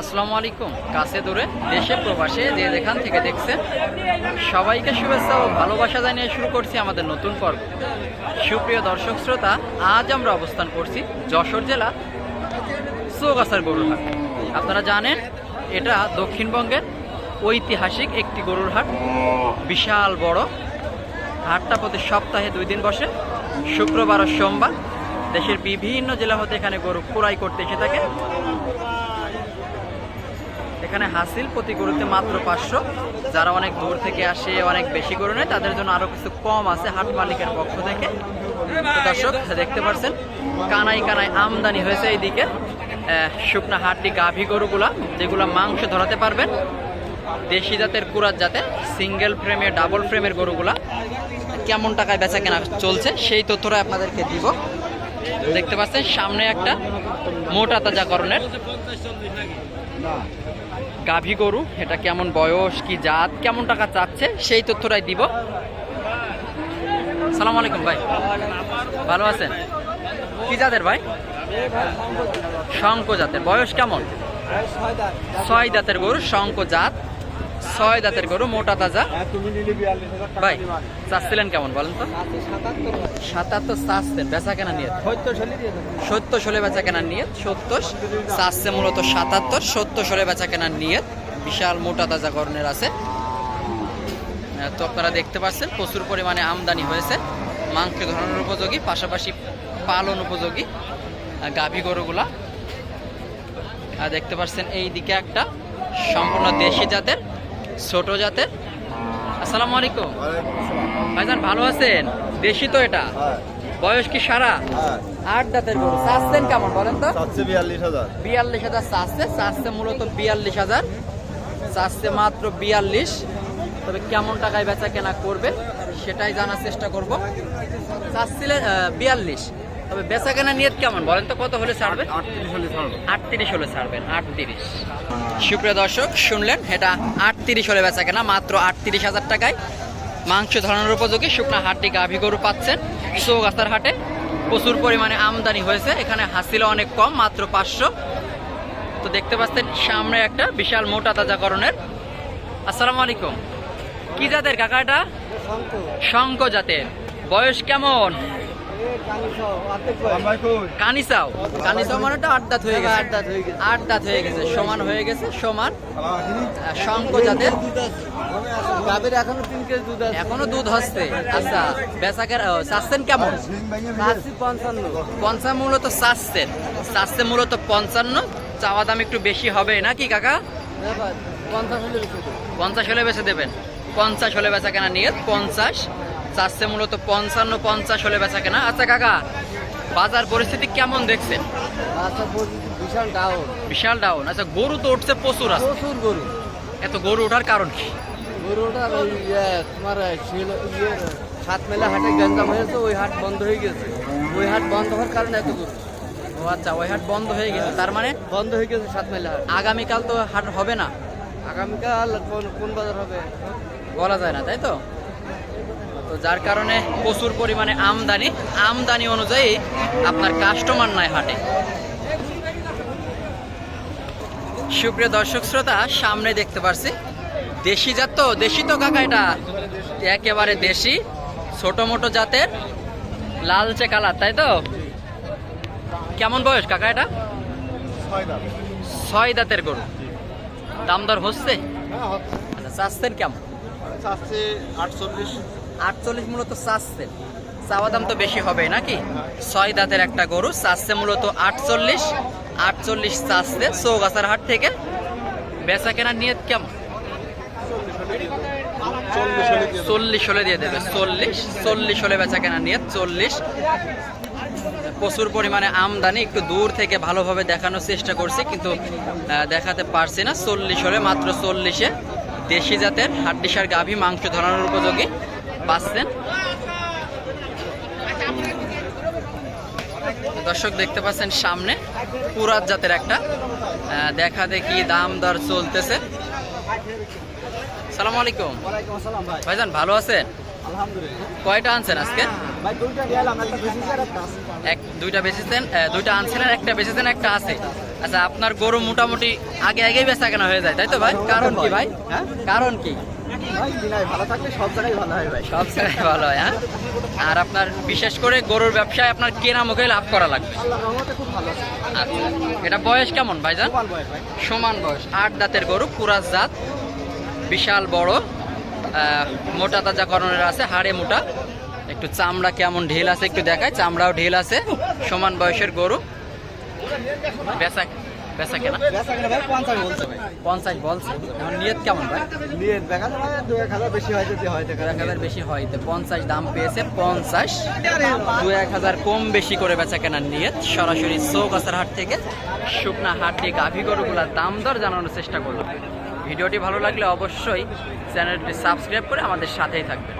আসসালামু আলাইকুম। কাছে দূরে, দেশে, প্রবাসে, যে যেখান থেকে দেখছেন সবাইকে শুভেচ্ছা ও ভালোবাসা জানিয়ে শুরু করছি আমাদের নতুন পর্ব। সুপ্রিয় দর্শক শ্রোতা, আজ আমরা অবস্থান করছি যশোর জেলা চৌগাছার গরুর হাট। আপনারা জানেন, এটা দক্ষিণবঙ্গের ঐতিহাসিক একটি গরুর হাট। বিশাল বড়। হাটটা প্রতি সপ্তাহে দুই দিন বসে। শুক্রবার ও সোমবার দেশের বিভিন্ন জেলা হতে এখানে গরু ক্রয় করতে এসে থাকে। এখানে হাসিল প্রতি গরুতে মাত্র পাঁচশো। যারা অনেক দূর থেকে আসে, অনেক বেশি গরু নেয়, তাদের জন্য আরও কিছু কম আছে হাট মালিকের পক্ষ থেকে। দর্শক, দেখতে পাচ্ছেন কানাই কানাই আমদানি হয়েছে এইদিকে। শুকনা হাড্ডি গাভী গরুগুলা, যেগুলা মাংস ধরাতে পারবেন। দেশি জাতের কুরাত জাতের সিঙ্গেল ফ্রেমে ডাবল ফ্রেমের গরুগুলা। কেমন টাকায় বেচা কেনা চলছে, সেই তথ্যটা আপনাদেরকে দিব। দেখতে পাচ্ছেন, সামনে একটা মোটা তাজাকরণের গাভী গরু, এটা কেমন বয়স, কি জাত, কেমন টাকা চাচ্ছে, সেই তথ্যটাই দিব। সালাম আলাইকুম ভাই। ভালো আছেন? কি জাতের ভাই? শঙ্ক জাতের। বয়স কেমন? ছয় দাঁতের গরু, শঙ্ক জাত। ছয় দাঁতের গরু, মোটা তাজা। ভাই, চাচ্ছিলেন কেমন বলেন তো? সাতাত্তর চাচ্ছেন বেচা কেনা নিয়ে। সত্তর ষোলো বেচা কেনার নিয়ত সত্তর চাচ্ছে মূলত সাতাত্তর, সত্তর ষোলো বেচা কেনার নিয়ত বিশাল মোটা তাজা করণের আছে। তো আপনারা দেখতে পাচ্ছেন, প্রচুর পরিমাণে আমদানি হয়েছে, মাংস ধরনের উপযোগী, পাশাপাশি পালন উপযোগী গাভী গরুগুলা। দেখতে পাচ্ছেন এই দিকে একটা সম্পূর্ণ দেশি জাতের ছোট জাতের? আসসালামু আলাইকুম। ভাইজান ভালো আছেন? দেশি তো এটা? বয়স কি সারা? আট দাঁতের গরু। চাচ্ছেন কেমন বলেন তো? বিয়াল্লিশ হাজার। বিয়াল্লিশ হাজার চাচ্ছে চাচ্ছে মূলত বিয়াল্লিশ হাজার। চাচ্ছে মাত্র বিয়াল্লিশ। তবে কেমন টাকায় বেচা কেনা করবে সেটাই জানার চেষ্টা করব। চাচ্ছিলেন বিয়াল্লিশ। তবে বেচা কেনা নিয়ত কেমন? বলেন তো কত হলে ছাড়বে আটত্রিশ হলে হলে ছাড়বেন আটত্রিশ। সুপ্রিয় দর্শক শুনলেন এটা আটত্রিশ হলে বেচা কেনা মাত্র আটত্রিশ হাজার টাকায় মাংস ধরানোর উপযোগী শুকনা হাটটি গাভী গরু পাচ্ছেন। চৌগাছার হাটে প্রচুর পরিমাণে আমদানি হয়েছে এখানে হাসিল অনেক কম মাত্র পাঁচশো। তো দেখতে পাচ্ছেন সামনে একটা বিশাল মোটা তাজাকরণের। আসসালামু আলাইকুম। কি জাতের কাকা এটা? শঙ্ক জাতের। বয়স কেমন? কানিসাও। কানিসাও মানে আট দাঁত হয়ে গেছে। আট দাঁত হয়ে গেছে। সমান হয়ে গেছে সমান। শঙ্ক গাভীর এখনও তিন কেজি দুধ আছে। এখনও দুধ হচ্ছে। আচ্ছা বেচাকের ও, চাচ্ছেন কেমন? পঞ্চান্ন। পঞ্চান্ন মূলত চাচ্ছেন চাচ্ছে মূলত পঞ্চান্ন। চাওয়া দাম একটু বেশি হবে নাকি কাকা? পঞ্চাশ হলে বেশি পঞ্চাশ হলে বেচে দেবেন। পঞ্চাশ হলে বেচা কেনা নিয়ে পঞ্চাশ। চাচ্ছে মূলত পঞ্চান্ন পঞ্চাশ হলে বেচা কেনা। আচ্ছা কাকা বাজার পরিস্থিতি কেমন দেখছেন? বিশাল ডাউন বিশাল ডাউন আচ্ছা গরু তো উঠছে প্রচুর আছে প্রচুর গরু। এত গরু ওঠার কারণ কি? গরুটা ওই ইয়ে, তোমার ইয়ে সাত মেলা হাটে গঞ্জাম হয়েছে ওই হাট বন্ধ হয়ে গেছে। ওই হাট বন্ধ হওয়ার কারণে এত গরু। ও আচ্ছা ওই হাট বন্ধ হয়ে গেছে। তার মানে? বন্ধ হয়ে গেছে সাত মেলা হাট। আগামীকাল তো হাট হবে না? আগামীকাল কোন বাজার হবে? বলা যায় না তাই তো? তো যার কারণে প্রচুর পরিমাণে আমদানি। আমদানি অনুযায়ী আপনার কাস্টমার নাই হাটে। সুপ্রিয় দর্শক শ্রোতা সামনে দেখতে পারছি দেশি জাত তো দেশি তো কাকা এটা। একেবারে দেশি ছোট মোটো জাতের লালচে কালার তাই তো? কেমন বয়স কাকা এটা? ছয় দাঁতের গরু। দাম দর হচ্ছে। আচ্ছা চাচ্ছেন কেমন? চাচ্ছে আটচল্লিশ। আটচল্লিশ মূলত চাচ্ছেন চাওয়া দাম তো বেশি হবে নাকি? ছয় দাঁতের একটা গরু চাচ্ছে মূলত আটচল্লিশ আটচল্লিশ চাচ্ছে চৌগাছার হাট থেকে বেচা কেনার নিয়ত কেমন? চল্লিশ হলে দিয়ে দেবো। চল্লিশ চল্লিশ হলে বেচা কেনার নিয়ত, চল্লিশ। প্রচুর পরিমাণে আমদানি, একটু দূর থেকে ভালোভাবে দেখানোর চেষ্টা করছি, কিন্তু দেখাতে পারছি না। চল্লিশ হলে মাত্র চল্লিশে। দেশি জাতের হাড্ডিসার গাভী, মাংস ধরানোর উপযোগী। পাচ্ছেন। দর্শক দেখতে পাচ্ছেন সামনে পুরাত জাতের একটা দেখা দেখি দাম দর চলতেছে। সালাম আলাইকুম। ভাই। ভাইজান ভালো আছেন? কয়টা আনছেন আজকে? আর আছে। এক দুইটা বেচেছেন দুইটা আনছিলেন একটা বেচেছেন একটা আছে। আচ্ছা আপনার গরু মোটামুটি আগে আগেই বেচা কেনা হয়ে যায় তাই তো ভাই? কারণ কি ভাই? হ্যাঁ? কারণ কি? ভাই দিনাই ভালো থাকলে সব জায়গায় ভালো হয় ভাই। সব জায়গায় ভালো হয় হ্যাঁ? আর আপনার বিশেষ করে গরুর ব্যবসায় আপনার কেনা মুখে লাভ করা লাগবে। খুব ভালো আচ্ছা এটা বয়স কেমন ভাইজান? সমান বয়স ভাই। সমান বয়স। আট দাঁতের গরু কুরাস জাত বিশাল বড় মোটা তাজা করণের আছে হাড়ে মোটা। একটু চামড়া কেমন ঢিল আছে একটু দেখায় চামড়াও ঢিল আছে সমান বয়সের গরু। বেচা বেচা কেনা? বেচা কিনা ভাই পঞ্চাশ বলছে ভাই। পঞ্চাশ বলছে। এখন নিয়ত কেমন ভাই? নিয়ে দেখা যায় দু এক হাজার বেশি হয় যদি হয় দেখা এক হাজার বেশি হয় তো পঞ্চাশ দাম পেয়েছে পঞ্চাশ। দু এক হাজার কম বেশি করে বেচা কেনার নিয়ত। সরাসরি হাট থেকে শুকনা হাট দিয়ে গাভী গরুগুলার দাম দর জানানোর চেষ্টা করলাম। ভিডিওটি ভালো লাগলে অবশ্যই চ্যানেলটি সাবস্ক্রাইব করে আমাদের সাথেই থাকবেন।